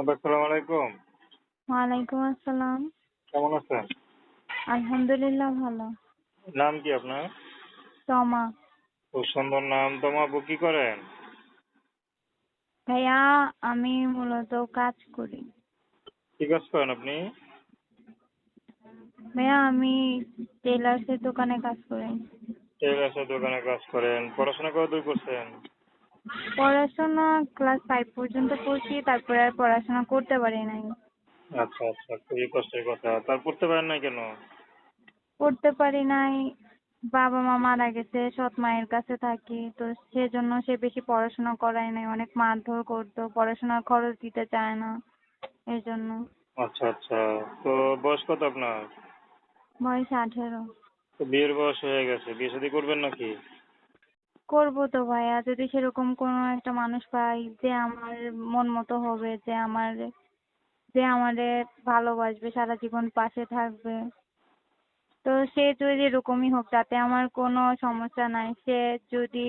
আপা, আসসালামু আলাইকুম। ওয়ালাইকুম আসসালাম। কেমন আছেন? আলহামদুলিল্লাহ ভালো। নাম কি আপনার? তমা। খুব সুন্দর নাম। তোমা আপু কি করেন? ভাইয়া আমি মূলত কাজ করি। কি কাজ করেন আপনি? ভাইয়া আমি টেলার্সের দোকানে কাজ করি। টেলার্সের দোকানে কাজ করেন। পড়াশোনা কত দূর করছেন? পড়াশোনা ক্লাস ফাইভ পর্যন্ত পড়ছি তারপরে আর পড়াশোনা করতে পারি নাই। আচ্ছা আচ্ছা খুবই কষ্টের কথা। তার পড়তে পারেন না কেন? পড়তে পারি নাই। বাবা মা মারা গেছে সৎ মায়ের কাছে থাকি তো সেজন্য সে বেশি পড়াশোনা করায় নাই। অনেক মারধর করতো পড়াশোনার খরচ দিতে চায় না এই জন্য। আচ্ছা আচ্ছা তো বয়স কত আপনার? বয়স আঠেরো। তো বিয়ের বয়স হয়ে গেছে বিয়ে শাদী করবেন নাকি? করব তো ভাইয়া। যদি সেরকম কোনো একটা মানুষ পাই যে আমার মন মতো হবে যে আমার যে আমারে ভালোবাসবে সারা জীবন পাশে থাকবে তো সে যদি এরকমই হোক তাতে আমার কোনো সমস্যা নাই। সে যদি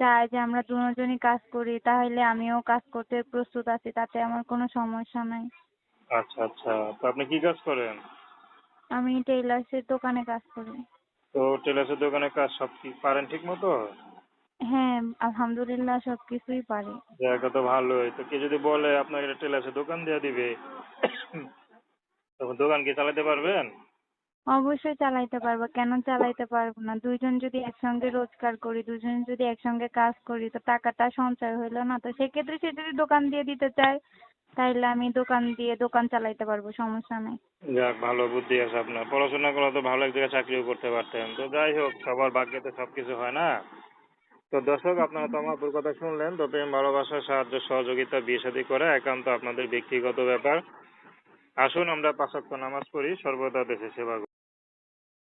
চায় যে আমরা দুজনই কাজ করি তাহলে আমিও কাজ করতে প্রস্তুত আছি তাতে আমার কোনো সমস্যা নাই। আচ্ছা আচ্ছা। তো আপনি কি কাজ করেন? আমি টেইলার্সের দোকানে কাজ করি। তো টেলার্সের দোকানে কাজ সব কি পারেন ঠিক মতো হ্যাঁ আলহামদুলিল্লাহ সব কিছুই পারি। জায়গা তো ভালোই। তো কে যদি বলে আপনাকে একটা টেলার্সের দোকান দিয়ে দিবে। তখন দোকান কি চালাতে পারবেন? অবশ্যই চালাইতে পারব। কেন চালাইতে পারব না? দুইজন যদি একসঙ্গে রোজগার করি দুজন যদি একসঙ্গে কাজ করি তো টাকাটা সঞ্চয় হইল না। তো সেক্ষেত্রে সে যদি দোকান দিয়ে দিতে চায় তাইলে আমি দোকান দিয়ে দোকান চালাইতে পারব সমস্যা নেই। যাক ভালো বুদ্ধি আছে আপনার। পড়াশোনা করে তো ভালো এক জায়গায় চাকরিও করতে পারতেন। তো যাই হোক সবার ভাগ্যে তো সবকিছু হয় না? তো দর্শক, আপনারা তো আমার কথা শুনলেন তো প্রেম, ভালোবাসা, সাহায্য, সহযোগিতা, বিয়ে সাদী করা একান্ত আপনাদের ব্যক্তিগত ব্যাপার আসুন আমরা পাঁচ ওয়াক্ত নামাজ পড়ি, সর্বদা দেশে সেবা।